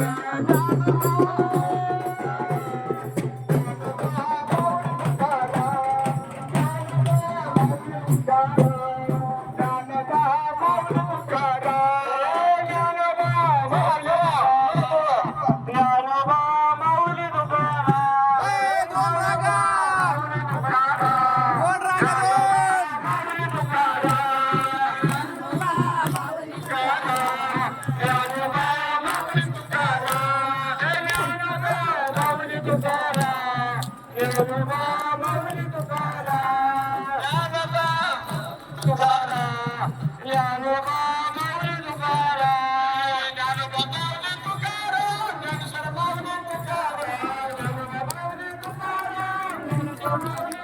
Thank you. Dnyanoba Mauli Tukaram Dnyanoba Tukaram Dnyanoba Mauli Tukaram Dnyanoba Mauli Tukaram Dnyaneshwar Mauli Tukaram Dnyanoba Mauli Tukaram Dnyaneshwar Mauli